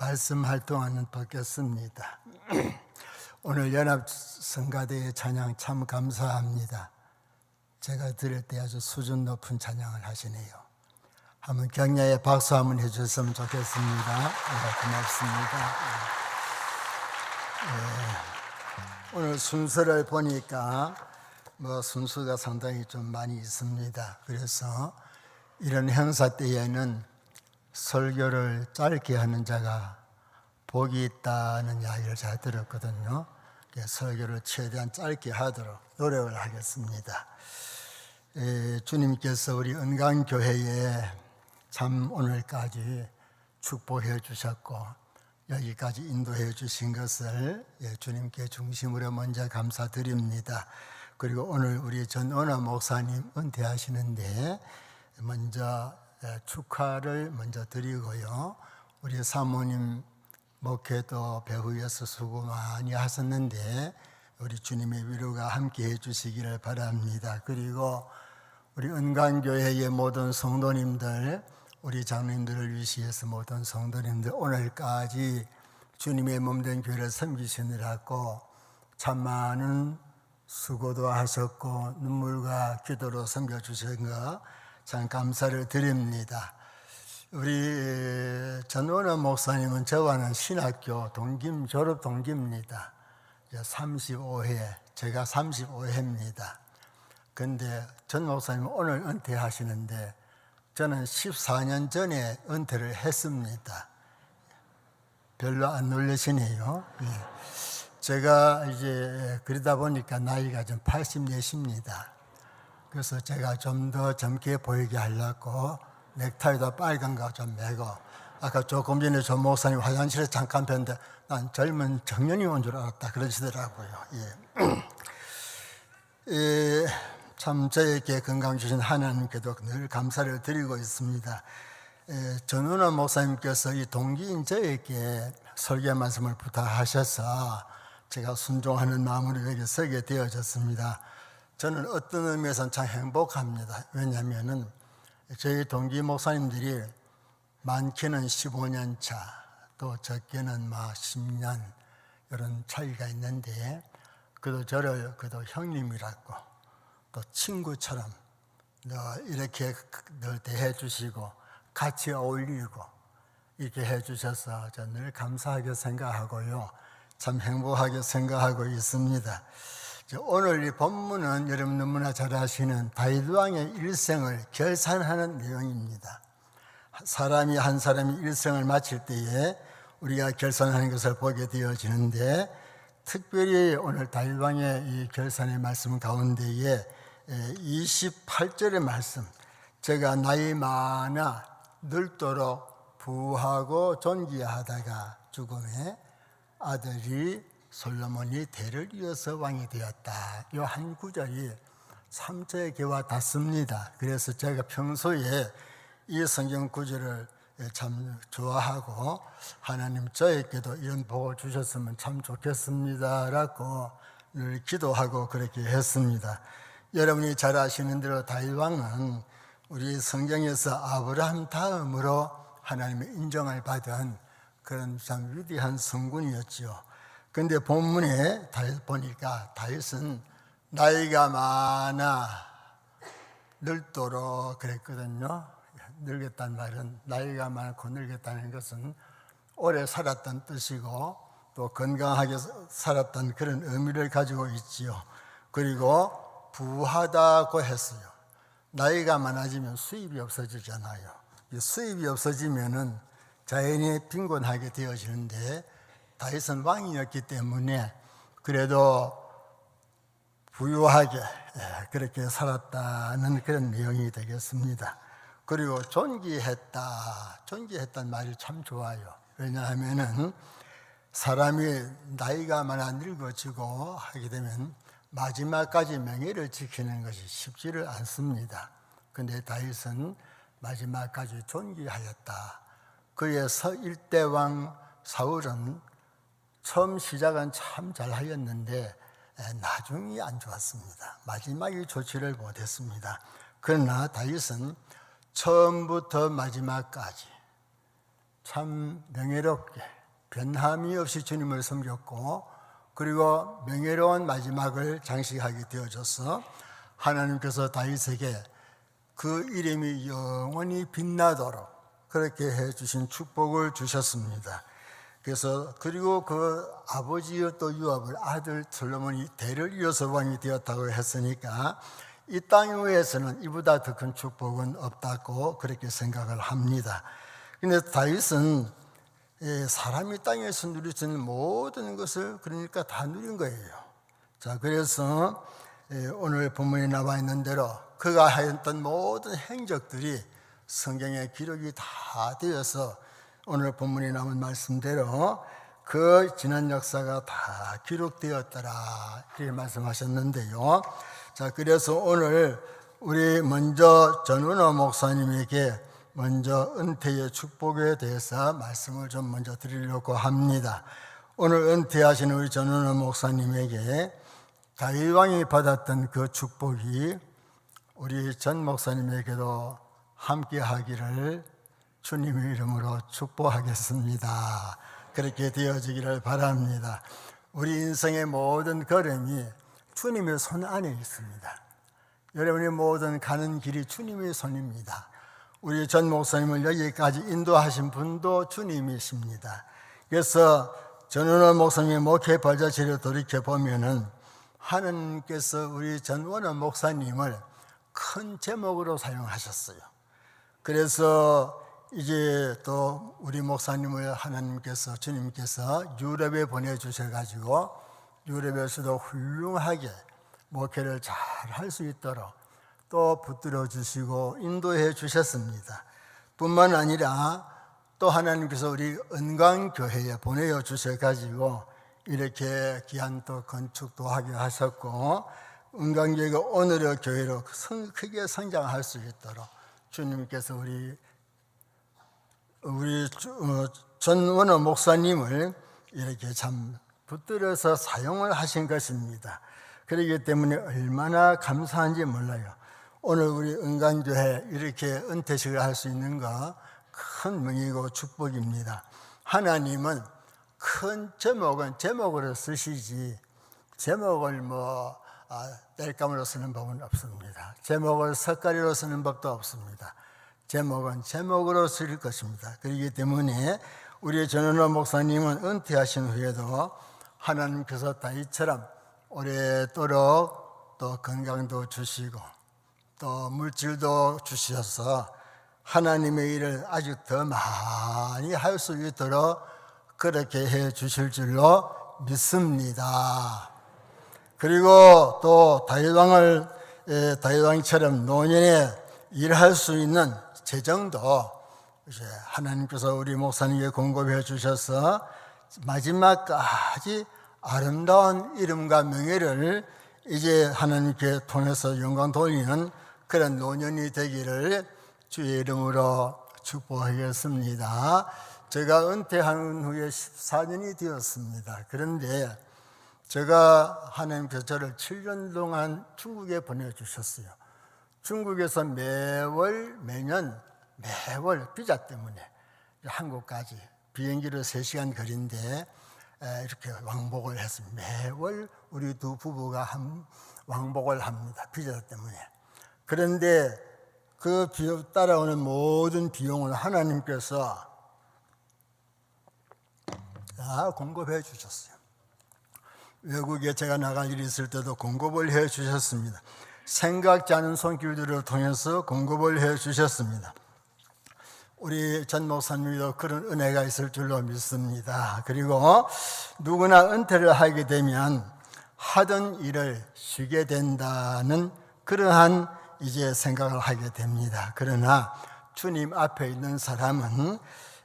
말씀 활동하는 받겠습니다. 오늘 연합 성가대의 찬양 참 감사합니다. 제가 들을 때 아주 수준 높은 찬양을 하시네요. 한번 격려의 박수 한번 해주셨으면 좋겠습니다. 네, 고맙습니다. 네, 오늘 순서를 보니까 뭐 순서가 상당히 좀 많이 있습니다. 그래서 이런 행사 때에는 설교를 짧게 하는 자가 복이 있다는 이야기를 잘 들었거든요. 설교를 최대한 짧게 하도록 노력을 하겠습니다. 에, 주님께서 우리 은강교회에 참 오늘까지 축복해 주셨고 여기까지 인도해 주신 것을 예, 주님께 중심으로 먼저 감사드립니다. 그리고 오늘 우리 전원아 목사님 은퇴하시는데 먼저 예, 축하를 먼저 드리고요. 우리 사모님 목회도 배후에서 수고 많이 하셨는데 우리 주님의 위로가 함께 해주시기를 바랍니다. 그리고 우리 은강교회의 모든 성도님들, 우리 장로님들을 위시해서 모든 성도님들 오늘까지 주님의 몸된 교회를 섬기시느라고 참 많은 수고도 하셨고 눈물과 기도로 섬겨주신 것 참 감사를 드립니다. 우리 전원원 목사님은 저와는 신학교 동김 졸업 동기입니다. 35회, 제가 35회입니다. 근데 전 목사님은 오늘 은퇴하시는데 저는 14년 전에 은퇴를 했습니다. 별로 안 놀라시네요. 예. 제가 이제 그러다 보니까 나이가 좀 80내십니다. 그래서 제가 좀 더 젊게 보이게 하려고 넥타이도 빨간 거 좀 매고 아까 조금 전에 전 목사님 화장실에 잠깐 뵀는데 난 젊은 청년이 온 줄 알았다 그러시더라고요. 예. 예, 참 저에게 건강 주신 하나님께도 늘 감사를 드리고 있습니다. 예, 전은호 목사님께서 이 동기인 저에게 설교 말씀을 부탁하셔서 제가 순종하는 마음으로 여기 서게 되어졌습니다. 저는 어떤 의미에서는 참 행복합니다. 왜냐하면은 저희 동기 목사님들이 많게는 15년 차, 또 적게는 막 10년 이런 차이가 있는데 그도 저를 그도 형님이라고 또 친구처럼 이렇게 늘 대해 주시고 같이 어울리고 이렇게 해 주셔서 저늘 감사하게 생각하고요. 참 행복하게 생각하고 있습니다. 오늘 이 본문은 여러분 너무나 잘 아시는 다윗 왕의 일생을 결산하는 내용입니다. 사람이 한 사람이 일생을 마칠 때에 우리가 결산하는 것을 보게 되어지는데 특별히 오늘 다윗 왕의 이 결산의 말씀 가운데에 28절의 말씀 제가 나이 많아 늙도록 부하고 존귀하다가 죽음에 아들이 솔로몬이 대를 이어서 왕이 되었다. 이한 구절이 3절의 개와 닿습니다. 그래서 제가 평소에 이 성경 구절을 참 좋아하고 하나님 저에게도 이런 복을 주셨으면 참 좋겠습니다라고 늘 기도하고 그렇게 했습니다. 여러분이 잘 아시는 대로 다윗 왕은 우리 성경에서 아브라함 다음으로 하나님의 인정을 받은 그런 참 위대한 성군이었지요. 근데 본문에 다윗 보니까 다윗은 나이가 많아 늙도록 그랬거든요. 늙었단 말은 나이가 많고 늙었다는 것은 오래 살았던 뜻이고 또 건강하게 살았던 그런 의미를 가지고 있지요. 그리고 부하다고 했어요. 나이가 많아지면 수입이 없어지잖아요. 수입이 없어지면은 자연히 빈곤하게 되어지는데 다윗은 왕이었기 때문에 그래도 부유하게 예, 그렇게 살았다는 그런 내용이 되겠습니다. 그리고 존귀했다. 존귀했다는 말이 참 좋아요. 왜냐하면은 사람이 나이가 많아 늙어지고 하게 되면 마지막까지 명예를 지키는 것이 쉽지를 않습니다. 근데 다윗은 마지막까지 존귀하였다. 그의 일대왕 사울은 처음 시작은 참 잘 하였는데 나중이 안 좋았습니다. 마지막에 조치를 못했습니다. 그러나 다윗은 처음부터 마지막까지 참 명예롭게 변함이 없이 주님을 섬겼고 그리고 명예로운 마지막을 장식하게 되어져서 하나님께서 다윗에게 그 이름이 영원히 빛나도록 그렇게 해 주신 축복을 주셨습니다. 그래서 그리고 그 아버지의 또 유업을 아들 솔로몬이 대를 이어서 왕이 되었다고 했으니까 이 땅 위에서는 이보다 더 큰 축복은 없다고 그렇게 생각을 합니다. 근데 다윗은 예, 사람이 땅에서 누릴 수 있는 모든 것을 그러니까 다 누린 거예요. 자, 그래서 예, 오늘 본문에 나와 있는 대로 그가 하였던 모든 행적들이 성경에 기록이 다 되어서 오늘 본문에 나온 말씀대로 그 지난 역사가 다 기록되었더라 이렇게 말씀하셨는데요. 자, 그래서 오늘 우리 먼저 전은호 목사님에게 먼저 은퇴의 축복에 대해서 말씀을 좀 먼저 드리려고 합니다. 오늘 은퇴하신 우리 전은호 목사님에게 다윗 왕이 받았던 그 축복이 우리 전 목사님에게도 함께 하기를 주님의 이름으로 축복하겠습니다. 그렇게 되어지기를 바랍니다. 우리 인생의 모든 걸음이 주님의 손 안에 있습니다. 여러분의 모든 가는 길이 주님의 손입니다. 우리 전 목사님을 여기까지 인도하신 분도 주님이십니다. 그래서 전원원 목사님의 목회 발자취를 돌이켜 보면은 하나님께서 우리 전원원 목사님을 큰 제목으로 사용하셨어요. 그래서 이제 또 우리 목사님을 하나님께서 주님께서 유럽에 보내주셔 가지고 유럽에서도 훌륭하게 목회를 잘 할 수 있도록 또 붙들어 주시고 인도해 주셨습니다. 뿐만 아니라 또 하나님께서 우리 은광교회에 보내어 주셔 가지고 이렇게 귀한 또 건축도 하게 하셨고 은광교회가 오늘의 교회로 크게 성장할 수 있도록 주님께서 우리 우리 어, 전원호 목사님을 이렇게 참 붙들어서 사용을 하신 것입니다. 그렇기 때문에 얼마나 감사한지 몰라요. 오늘 우리 은강교회 이렇게 은퇴식을 할 수 있는 거 큰 명이고 축복입니다. 하나님은 큰 제목은 제목으로 쓰시지 제목을 뭐 아, 뗄감으로 쓰는 법은 없습니다. 제목을 석가리로 쓰는 법도 없습니다. 제목은 제목으로 쓸 것입니다. 그렇기 때문에 우리 전원호 목사님은 은퇴하신 후에도 하나님께서 다이처럼 오래도록 또 건강도 주시고 또 물질도 주셔서 하나님의 일을 아주 더 많이 할 수 있도록 그렇게 해 주실 줄로 믿습니다. 그리고 또 다윗왕을 다윗왕처럼 노년에 일할 수 있는 재정도 이제 하나님께서 우리 목사님께 공급해 주셔서 마지막까지 아름다운 이름과 명예를 이제 하나님께 통해서 영광 돌리는 그런 노년이 되기를 주의 이름으로 축복하겠습니다. 제가 은퇴한 후에 14년이 되었습니다. 그런데 제가 하나님께서 저를 7년 동안 중국에 보내주셨어요. 중국에서 매월 매년 매월 비자 때문에 한국까지 비행기로 3시간 거리인데 이렇게 왕복을 했습니다. 매월 우리 두 부부가 한 왕복을 합니다. 비자 때문에. 그런데 그 따라오는 모든 비용을 하나님께서 다 공급해 주셨어요. 외국에 제가 나갈 일이 있을 때도 공급을 해 주셨습니다. 생각지 않은 손길들을 통해서 공급을 해 주셨습니다. 우리 전 목사님도 그런 은혜가 있을 줄로 믿습니다. 그리고 누구나 은퇴를 하게 되면 하던 일을 쉬게 된다는 그러한 이제 생각을 하게 됩니다. 그러나 주님 앞에 있는 사람은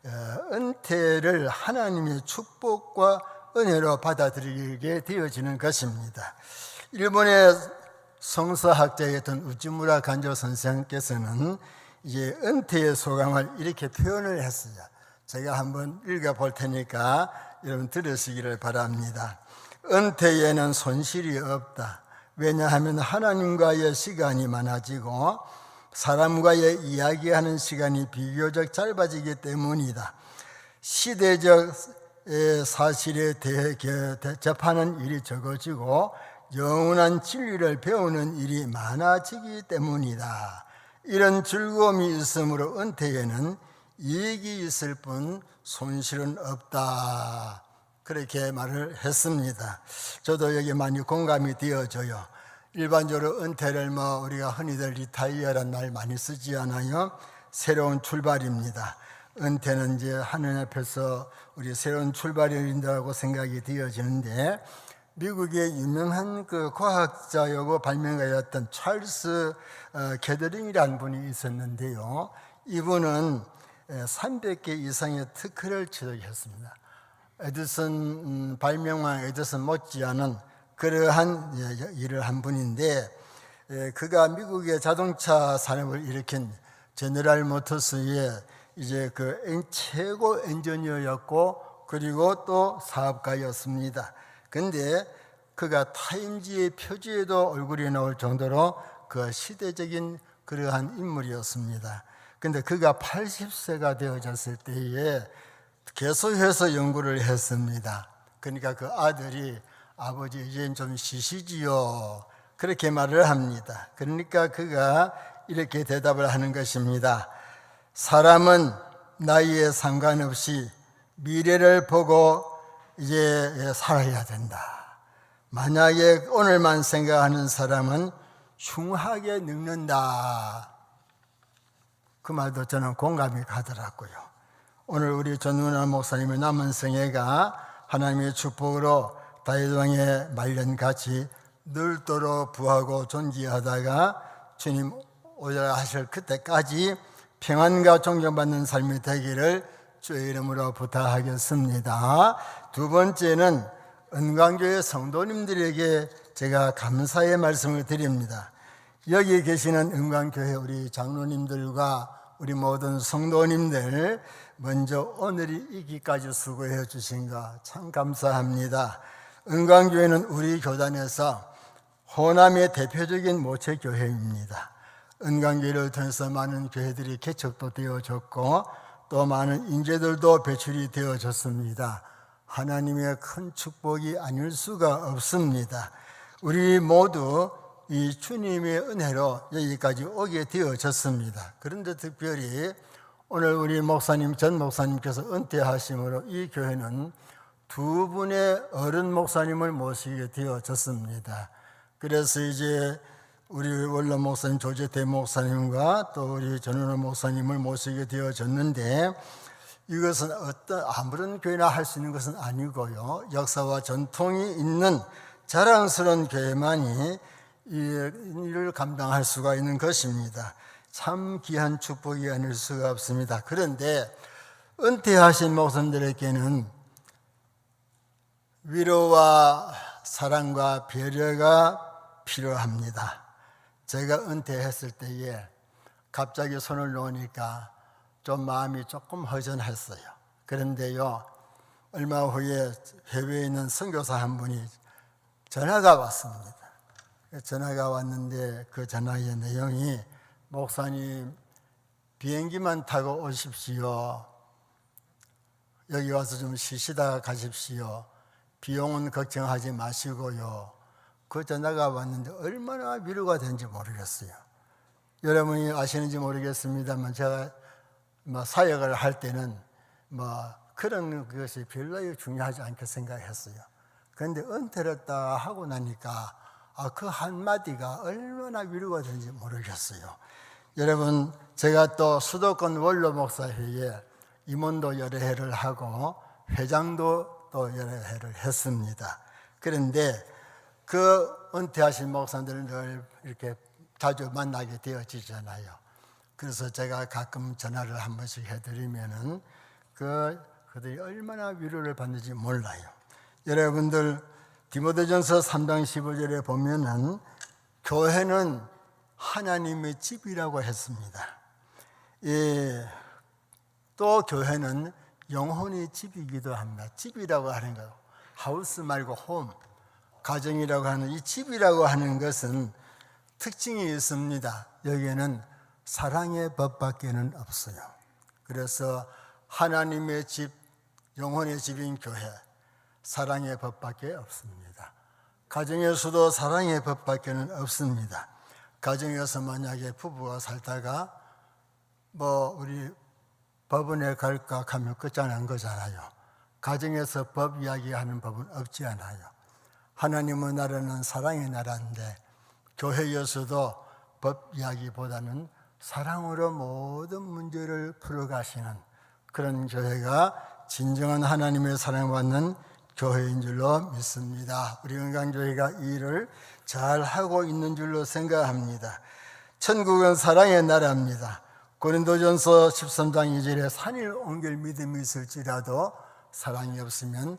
어, 은퇴를 하나님의 축복과 은혜로 받아들이게 되어지는 것입니다. 일본의 성서학자였던 우찌무라 간조 선생께서는 이제 은퇴의 소감을 이렇게 표현을 했어요. 제가 한번 읽어 볼 테니까 여러분 들으시기를 바랍니다. 은퇴에는 손실이 없다. 왜냐하면 하나님과의 시간이 많아지고 사람과의 이야기하는 시간이 비교적 짧아지기 때문이다. 시대적 에, 사실에 대해 게- 대접하는 일이 적어지고 영원한 진리를 배우는 일이 많아지기 때문이다. 이런 즐거움이 있으므로 은퇴에는 이익이 있을 뿐 손실은 없다. 그렇게 말을 했습니다. 저도 여기 많이 공감이 되어져요. 일반적으로 은퇴를 뭐 우리가 흔히들 리타이어란 말 많이 쓰지 않아요? 새로운 출발입니다. 은퇴는 이제 하늘 앞에서 우리 새로운 출발이라고 생각이 되어지는데 미국의 유명한 그 과학자이고 발명가였던 찰스 어, 게더링이라는 분이 있었는데요. 이분은 300개 이상의 특허를 취득했습니다. 에디슨 음, 발명왕 에디슨 못지않은 그러한 예, 일을 한 분인데 예, 그가 미국의 자동차 산업을 일으킨 제너럴 모터스의 이제 그 엔- 최고 엔지니어였고 그리고 또 사업가였습니다. 근데 그가 타임지의 표지에도 얼굴이 나올 정도로 그 시대적인 그러한 인물이었습니다. 근데 그가 80세가 되어졌을 때에 개소해서 연구를 했습니다. 그러니까 그 아들이 아버지 이제 좀 쉬시지요. 그렇게 말을 합니다. 그러니까 그가 이렇게 대답을 하는 것입니다. 사람은 나이에 상관없이 미래를 보고 이제 살아야 된다. 만약에 오늘만 생각하는 사람은 흉하게 늙는다. 그 말도 저는 공감이 가더라고요. 오늘 우리 전문화 목사님의 남은 생애가 하나님의 축복으로 다윗왕의 말년같이 늘도록 부하고 존귀하다가 주님 오라 하실 그때까지 평안과 존경받는 삶이 되기를 주의 이름으로 부탁하겠습니다. 두 번째는 은광교회 성도님들에게 제가 감사의 말씀을 드립니다. 여기 계시는 은광교회 우리 장로님들과 우리 모든 성도님들 먼저 오늘이 이기까지 수고해 주신 거참 감사합니다. 은광교회는 우리 교단에서 호남의 대표적인 모체 교회입니다. 은광교회를 통해서 많은 교회들이 개척도 되어졌고 또 많은 인재들도 배출이 되어졌습니다. 하나님의 큰 축복이 아닐 수가 없습니다. 우리 모두 이 주님의 은혜로 여기까지 오게 되어졌습니다. 그런데 특별히 오늘 우리 목사님, 전 목사님께서 은퇴하심으로 이 교회는 두 분의 어른 목사님을 모시게 되어졌습니다. 그래서 이제 우리 원로 목사님 조재태 목사님과 또 우리 전원호 목사님을 모시게 되어졌는데 이것은 어떤 아무런 교회나 할 수 있는 것은 아니고요. 역사와 전통이 있는 자랑스러운 교회만이 이 일을 감당할 수가 있는 것입니다. 참 귀한 축복이 아닐 수가 없습니다. 그런데 은퇴하신 목사님들에게는 위로와 사랑과 배려가 필요합니다. 제가 은퇴했을 때에 갑자기 손을 놓으니까 좀 마음이 조금 허전했어요. 그런데요, 얼마 후에 해외에 있는 선교사 한 분이 전화가 왔습니다. 전화가 왔는데 그 전화의 내용이 목사님 비행기만 타고 오십시오. 여기 와서 좀 쉬시다가 가십시오. 비용은 걱정하지 마시고요. 그 전화가 왔는데 얼마나 위로가 된지 모르겠어요. 여러분이 아시는지 모르겠습니다만 제가 뭐 사역을 할 때는 뭐 그런 것이 별로 중요하지 않게 생각했어요. 그런데 은퇴를 딱 하고 나니까 아, 그 한마디가 얼마나 위로가 되는지 모르겠어요. 여러분, 제가 또 수도권 원로 목사회에 임원도 여러 해를 하고 회장도 또 여러 해를 했습니다. 그런데 그 은퇴하신 목사들을 늘 이렇게 자주 만나게 되어지잖아요. 그래서 제가 가끔 전화를 한 번씩 해드리면은 그 그들이 얼마나 위로를 받는지 몰라요. 여러분들 디모데전서 3장 15절에 보면은 교회는 하나님의 집이라고 했습니다. 예, 또 교회는 영혼의 집이기도 합니다. 집이라고 하는 거, 하우스 말고 홈, 가정이라고 하는 이 집이라고 하는 것은 특징이 있습니다. 여기에는 사랑의 법밖에는 없어요. 그래서 하나님의 집, 영혼의 집인 교회, 사랑의 법밖에 없습니다. 가정에서도 사랑의 법밖에는 없습니다. 가정에서 만약에 부부가 살다가 뭐 우리 법원에 갈까 하면 끝장난 거잖아요. 가정에서 법 이야기하는 법은 없지 않아요. 하나님의 나라는 사랑의 나라인데 교회에서도 법 이야기보다는 사랑으로 모든 문제를 풀어가시는 그런 교회가 진정한 하나님의 사랑받는 교회인 줄로 믿습니다. 우리 은강교회가 이 일을 잘 하고 있는 줄로 생각합니다. 천국은 사랑의 나라입니다. 고린도전서 13장 2절에 산일 옮길 믿음이 있을지라도 사랑이 없으면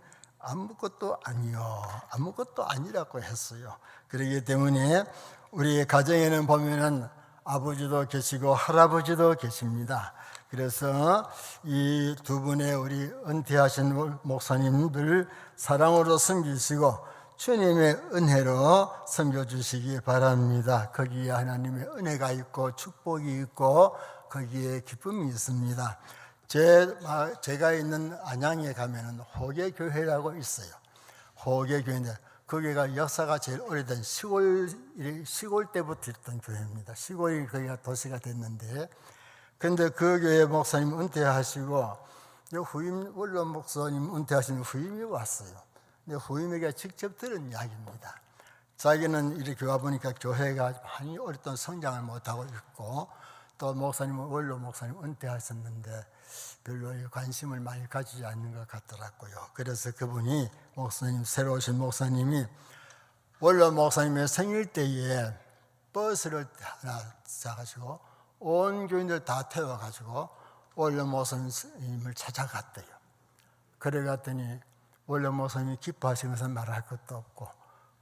아무것도 아니요. 아무것도 아니라고 했어요. 그렇기 때문에 우리 가정에는 보면은 아버지도 계시고 할아버지도 계십니다. 그래서 이 두 분의 우리 은퇴하신 목사님들 사랑으로 섬기시고 주님의 은혜로 섬겨주시기 바랍니다. 거기에 하나님의 은혜가 있고 축복이 있고 거기에 기쁨이 있습니다. 제, 제가 있는 안양에 가면은 호계교회라고 있어요. 호계교회인데 거기가 역사가 제일 오래된 시골 시골 때부터 있던 교회입니다. 시골이 거기가 도시가 됐는데, 근데 그 교회 목사님 은퇴하시고 후임 원로 목사님 은퇴하신 후임이 왔어요. 근데 후임에게 직접 들은 이야기입니다. 자기는 이렇게 와 보니까 교회가 많이 오랫동안 성장을 못하고 있고 또 목사님은 원로 목사님 은퇴하셨는데 별로 관심을 많이 가지지 않는 것 같더라고요. 그래서 그분이 목사님 새로 오신 목사님이 원로 목사님의 생일 때에 버스를 하나 사가지고 온 교인들 다 태워가지고 원로 목사님을 찾아갔대요. 그래 갔더니 원로 목사님이 기뻐하시면서 말할 것도 없고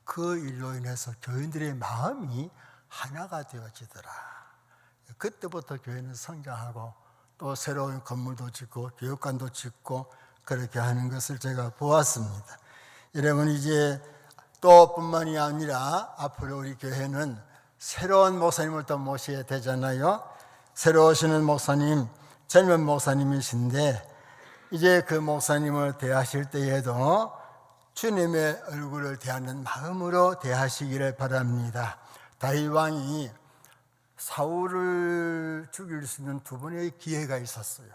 그 일로 인해서 교인들의 마음이 하나가 되어지더라. 그때부터 교회는 성장하고 또 새로운 건물도 짓고 교육관도 짓고 그렇게 하는 것을 제가 보았습니다. 여러분 이제 또 뿐만이 아니라 앞으로 우리 교회는 새로운 목사님을 또 모셔야 되잖아요. 새로 오시는 목사님, 젊은 목사님이신데 이제 그 목사님을 대하실 때에도 주님의 얼굴을 대하는 마음으로 대하시기를 바랍니다. 다윗 왕이 사울을 죽일 수 있는 두 번의 기회가 있었어요.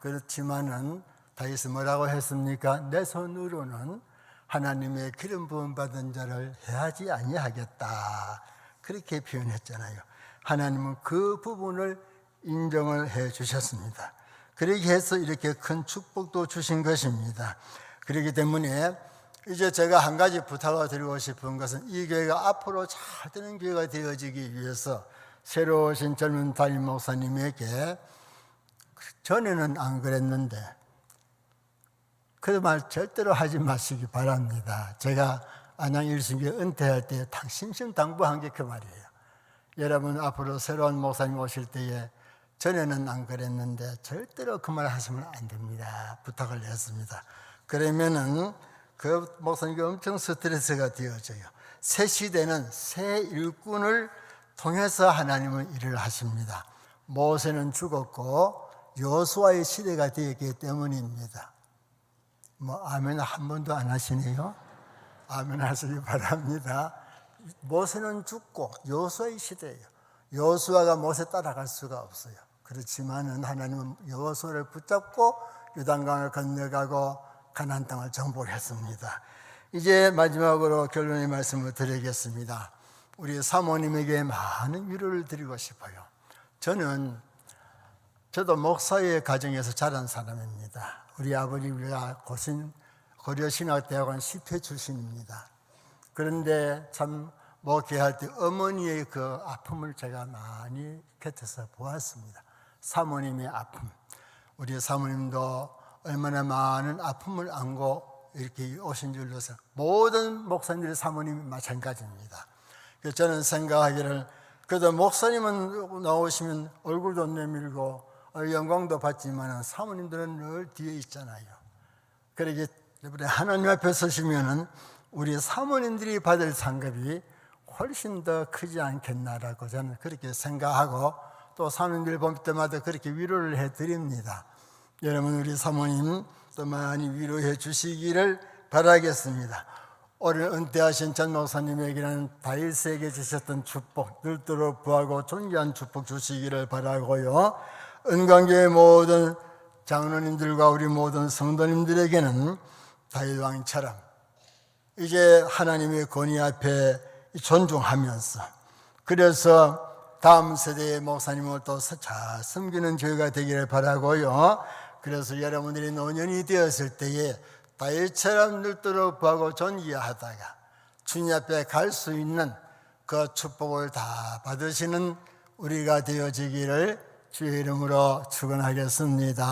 그렇지만은 다윗은 뭐라고 했습니까? 내 손으로는 하나님의 기름 부음 받은 자를 해하지 아니하겠다. 그렇게 표현했잖아요. 하나님은 그 부분을 인정을 해 주셨습니다. 그렇게 해서 이렇게 큰 축복도 주신 것입니다. 그렇기 때문에 이제 제가 한 가지 부탁을 드리고 싶은 것은 이 교회가 앞으로 잘 되는 교회가 되어지기 위해서 새로 오신 젊은 담임 목사님에게 전에는 안 그랬는데 그 말 절대로 하지 마시기 바랍니다. 제가 안양 일순교 은퇴할 때 심심당부한 게 그 말이에요. 여러분 앞으로 새로운 목사님 오실 때에 전에는 안 그랬는데 절대로 그 말 하시면 안 됩니다. 부탁을 했습니다. 그러면은 그 목사님이 엄청 스트레스가 되어져요. 새 시대는 새 일꾼을 통해서 하나님은 일을 하십니다. 모세는 죽었고 여수와의 시대가 되었기 때문입니다. 뭐 아멘 한 번도 안 하시네요. 아멘 하시기 바랍니다. 모세는 죽고 여수와의 시대예요. 여수아가 모세 따라갈 수가 없어요. 그렇지만은 하나님은 여호수아를 붙잡고 유단강을 건너가고 가나안 땅을 정복했습니다. 이제 마지막으로 결론의 말씀을 드리겠습니다. 우리 사모님에게 많은 위로를 드리고 싶어요. 저는 저도 목사의 가정에서 자란 사람입니다. 우리 아버지가 고신 고려신학대학원 10회 출신입니다. 그런데 참 목회할 때 어머니의 그 아픔을 제가 많이 곁에서 보았습니다. 사모님의 아픔. 우리 사모님도 얼마나 많은 아픔을 안고 이렇게 오신 줄로서 모든 목사님들의 사모님이 마찬가지입니다. 저는 생각하기를 그래도 목사님은 나오시면 얼굴도 내밀고 영광도 받지만 사모님들은 늘 뒤에 있잖아요. 그러기 때문에 하나님 앞에 서시면은 우리 사모님들이 받을 상급이 훨씬 더 크지 않겠나라고 저는 그렇게 생각하고 또 사모님들 볼 때마다 그렇게 위로를 해드립니다. 여러분 우리 사모님 또 많이 위로해 주시기를 바라겠습니다. 오늘 은퇴하신 전 목사님에게는 다윗에게 주셨던 축복 늘도록 부하고 존귀한 축복 주시기를 바라고요. 은광교의 모든 장로님들과 우리 모든 성도님들에게는 다윗 왕처럼 이제 하나님의 권위 앞에 존중하면서 그래서 다음 세대의 목사님을 또 잘 섬기는 교회가 되기를 바라고요. 그래서 여러분들이 노년이 되었을 때에 다윗처럼 늘도록 부하고 존귀하다가 주님 앞에 갈 수 있는 그 축복을 다 받으시는 우리가 되어지기를 주의 이름으로 축원하겠습니다.